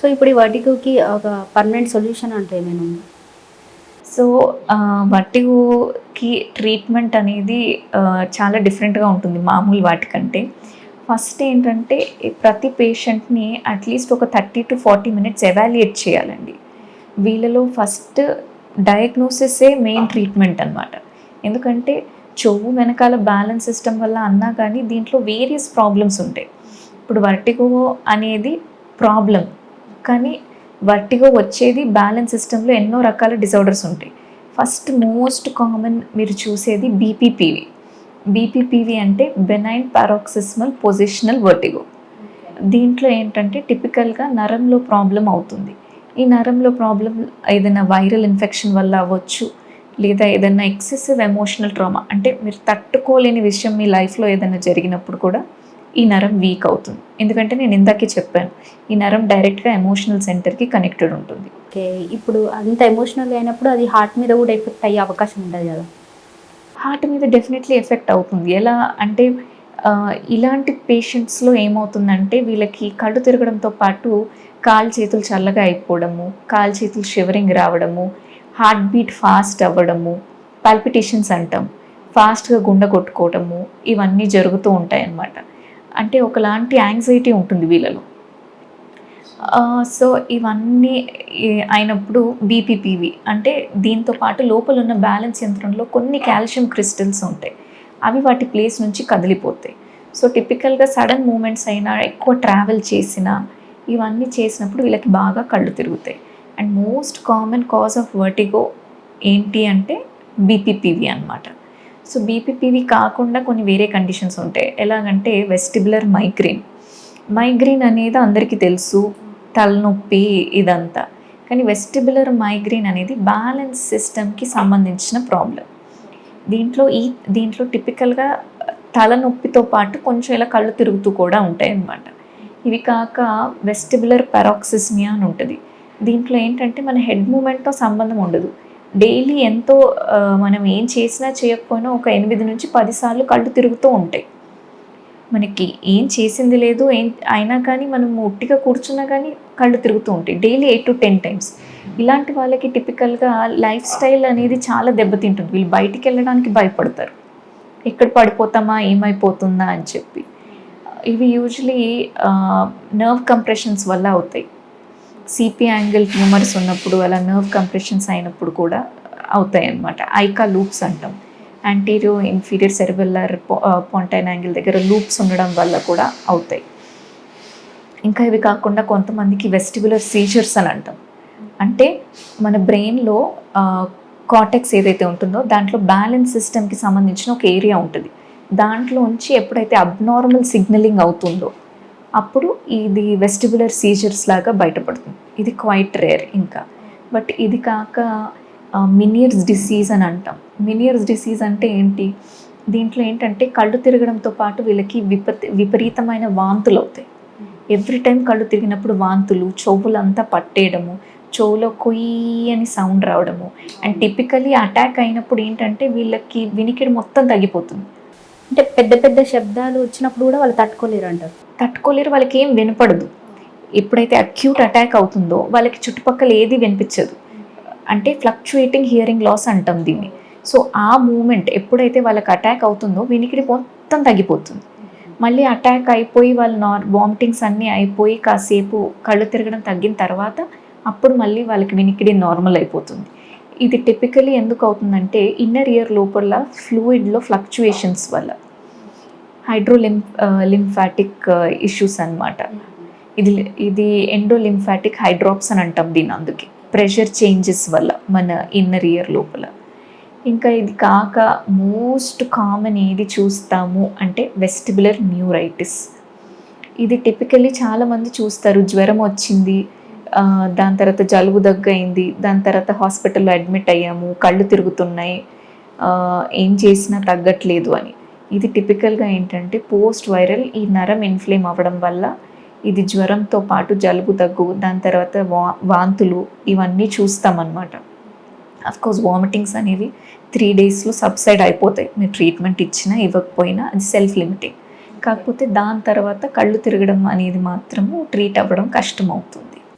So ఇప్పుడు ఈ వర్టిగోకి ఒక పర్మనెంట్ సొల్యూషన్ అంటే ఏమైనా ఉందా? సో వర్టిగోకి ట్రీట్మెంట్ అనేది చాలా డిఫరెంట్గా ఉంటుంది మామూలు వాటికంటే. ఫస్ట్ ఏంటంటే ప్రతి పేషెంట్ని అట్లీస్ట్ ఒక thirty to forty minutes evaluate చేయాలండి. వీళ్ళలో ఫస్ట్ డయాగ్నోసిసే మెయిన్ ట్రీట్మెంట్ అనమాట ఎందుకంటే చెవు వెనకాల బ్యాలెన్స్ సిస్టమ్ వల్ల అన్నా కానీ దీంట్లో వేరియస్ ప్రాబ్లమ్స్ ఉంటాయి. ఇప్పుడు వర్టిగో అనేది ప్రాబ్లం కానీ వర్టిగో వచ్చేది బ్యాలెన్స్ సిస్టంలో ఎన్నో రకాల డిజార్డర్స్ ఉంటాయి. ఫస్ట్ మోస్ట్ కామన్ మీరు చూసేది బీపీపీవి బీపీపీవి అంటే బెనైన్ పారాక్సిస్మల్ పొజిషనల్ వర్టిగో. దీంట్లో ఏంటంటే టిపికల్గా నరంలో ప్రాబ్లం అవుతుంది. ఈ నరంలో ప్రాబ్లం ఏదైనా వైరల్ ఇన్ఫెక్షన్ వల్ల అవ్వచ్చు లేదా ఏదైనా ఎక్సెసివ్ ఎమోషనల్ ట్రామా అంటే మీరు తట్టుకోలేని విషయం మీ లైఫ్లో ఏదైనా జరిగినప్పుడు కూడా ఈ నరం వీక్ అవుతుంది. ఎందుకంటే నేను ఇందాకే చెప్పాను ఈ నరం డైరెక్ట్గా ఎమోషనల్ సెంటర్కి కనెక్టెడ్ ఉంటుంది. ఓకే ఇప్పుడు అంత ఎమోషనల్ అయినప్పుడు అది హార్ట్ మీద కూడా ఎఫెక్ట్ అయ్యే అవకాశం ఉంటుంది కదా? హార్ట్ మీద డెఫినెట్లీ ఎఫెక్ట్ అవుతుంది. ఎలా అంటే ఇలాంటి పేషెంట్స్లో ఏమవుతుందంటే వీళ్ళకి కళ్ళు తిరగడంతో పాటు కాలు చేతులు చల్లగా అయిపోవడము కాలు చేతులు షివరింగ్ రావడము హార్ట్ బీట్ ఫాస్ట్ అవ్వడము పాల్పిటేషన్స్ అంటాం. ఫాస్ట్గా గుండె కొట్టుకోవడము ఇవన్నీ జరుగుతూ ఉంటాయి అన్నమాట అంటే ఒకలాంటి యాంగ్జైటీ ఉంటుంది వీళ్ళలో. సో ఇవన్నీ అయినప్పుడు బీపీపీవి అంటే దీంతో పాటు లోపల ఉన్న బ్యాలెన్స్ యంత్రంలో కొన్ని కాల్షియం క్రిస్టల్స్ ఉంటాయి. అవి వాటి ప్లేస్ నుంచి కదిలిపోతాయి. సో టిపికల్గా సడన్ మూమెంట్స్ అయినా ఎక్కువ ట్రావెల్ చేసినా ఇవన్నీ చేసినప్పుడు వీళ్ళకి బాగా కళ్ళు తిరుగుతాయి. And most common cause of vertigo ఏంటి అంటే బీపీపీవి అన్నమాట. సో బీపీపీవి కాకుండా కొన్ని వేరే కండిషన్స్ ఉంటాయి. ఎలాగంటే వెస్టిబులర్ మైగ్రేన్ మైగ్రేన్ అనేది అందరికీ తెలుసు తలనొప్పి ఇదంతా. కానీ వెస్టిబులర్ మైగ్రేన్ అనేది బ్యాలెన్స్ సిస్టమ్కి సంబంధించిన ప్రాబ్లం దీంట్లో ఈ దీంట్లో టిపికల్గా తలనొప్పితో పాటు కొంచెం ఇలా కళ్ళు తిరుగుతూ కూడా ఉంటాయి అన్నమాట ఇవి కాక వెస్టిబులర్ పెరాక్సిస్మియా అని ఉంటుంది. దీంట్లో ఏంటంటే మన హెడ్ మూమెంట్తో సంబంధం ఉండదు. డైలీ ఎంతో మనం ఏం చేసినా చేయకపోయినా ఒక ఎనిమిది నుంచి పదిసార్లు కళ్ళు తిరుగుతూ ఉంటాయి. మనకి ఏం చేసింది లేదు ఏం అయినా కానీ మనం ఒట్టిగా కూర్చున్నా కానీ కళ్ళు తిరుగుతూ ఉంటాయి. Daily eight to ten times. ఇలాంటి వాళ్ళకి టిపికల్గా లైఫ్ స్టైల్ అనేది చాలా దెబ్బతింటుంది. వీళ్ళు బయటికి వెళ్ళడానికి భయపడతారు. ఎక్కడ పడిపోతామా? ఏమైపోతుందా? అని చెప్పి. ఇవి యూజువలీ నర్వ్ కంప్రెషన్స్ వల్ల అవుతాయి. సిపి యాంగిల్ ట్యూమర్స్ ఉన్నప్పుడు అలా నర్వ్ కంప్రెషన్స్ అయినప్పుడు కూడా అవుతాయి అన్నమాట ఐకా లూప్స్ అంటాం anterior inferior cerebellar pontine angle దగ్గర లూప్స్ ఉండడం వల్ల కూడా అవుతాయి. ఇంకా ఇవి కాకుండా కొంతమందికి వెస్టిబులర్ సీజర్స్ అని అంటాం. అంటే మన బ్రెయిన్లో కాటెక్స్ uh, ఏదైతే ఉంటుందో దాంట్లో బ్యాలెన్స్ సిస్టమ్కి సంబంధించిన ఒక ఏరియా ఉంటుంది. దాంట్లోంచి ఎప్పుడైతే అబ్నార్మల్ సిగ్నలింగ్ అవుతుందో అప్పుడు ఇది వెస్టిబులర్ సీజర్స్ లాగా బయటపడుతుంది. ఇది క్వైట్ రేర్ ఇంకా. బట్ ఇది కాక మినియర్స్ డిసీజ్ అని అంటాం. మినియర్స్ డిసీజ్ అంటే ఏంటి? దీంట్లో ఏంటంటే కళ్ళు తిరగడంతో పాటు వీళ్ళకి విపత్ విపరీతమైన వాంతులు అవుతాయి. ఎవ్రీ టైం కళ్ళు తిరిగినప్పుడు వాంతులు చెవులంతా పట్టేయడము చెవులో కొయ్యి అని సౌండ్ రావడము. అండ్ టిపికలీ అటాక్ అయినప్పుడు ఏంటంటే వీళ్ళకి వినికిడి మొత్తం తగ్గిపోతుంది. అంటే పెద్ద పెద్ద శబ్దాలు వచ్చినప్పుడు కూడా వాళ్ళు తట్టుకోలేరు అంటారు తట్టుకోలేరు వాళ్ళకి ఏం వినపడదు. ఎప్పుడైతే అక్యూట్ అటాక్ అవుతుందో వాళ్ళకి చుట్టుపక్కల ఏది వినిపించదు. అంటే ఫ్లక్చుయేటింగ్ హియరింగ్ లాస్ అంటాం దీన్ని. సో ఆ మూమెంట్ ఎప్పుడైతే వాళ్ళకి అటాక్ అవుతుందో వినికిడి మొత్తం తగ్గిపోతుంది. మళ్ళీ అటాక్ అయిపోయి వాళ్ళ నార్ వామిటింగ్స్ అన్నీ అయిపోయి కాసేపు కళ్ళు తిరగడం తగ్గిన తర్వాత అప్పుడు మళ్ళీ వాళ్ళకి వినికిడి నార్మల్ అయిపోతుంది. ఇది టిపికలీ ఎందుకు అవుతుందంటే ఇన్నర్ ఇయర్ లోపల ఫ్లూయిడ్లో ఫ్లక్చుయేషన్స్ వల్ల. హైడ్రోలిం లింఫాటిక్ ఇష్యూస్ అన్నమాట. ఇది ఇది ఎండోలింఫాటిక్ హైడ్రాప్స్ అని అంటాం దీని అందుకే. ప్రెషర్ చేంజెస్ వల్ల మన ఇన్నర్ ఇయర్ లోపల. ఇంకా ఇది కాక మోస్ట్ కామన్ ఏది చూస్తాము అంటే వెస్టిబులర్ న్యూరైటిస్ ఇది టిపికల్లీ చాలామంది చూస్తారు. జ్వరం వచ్చింది దాని తర్వాత జలుబు దగ్గయింది దాని తర్వాత హాస్పిటల్లో అడ్మిట్ అయ్యాము. కళ్ళు తిరుగుతున్నాయి. ఏం చేసినా తగ్గట్లేదు అని. ఇది టిపికల్గా ఏంటంటే పోస్ట్ వైరల్ ఈ నరం ఇన్ఫ్లేమ్ అవ్వడం వల్ల ఇది జ్వరంతో పాటు జలుబు దగ్గు దాని తర్వాత వా వాంతులు ఇవన్నీ చూస్తామన్నమాట. కోర్స్ వామిటింగ్స్ అనేవి త్రీ డేస్లో సబ్సైడ్ అయిపోతాయి. మీరు ట్రీట్మెంట్ ఇచ్చినా ఇవ్వకపోయినా అది సెల్ఫ్ లిమిటింగ్ కాకపోతే దాని తర్వాత కళ్ళు తిరగడం అనేది మాత్రము ట్రీట్ అవ్వడం కష్టం అవుతుంది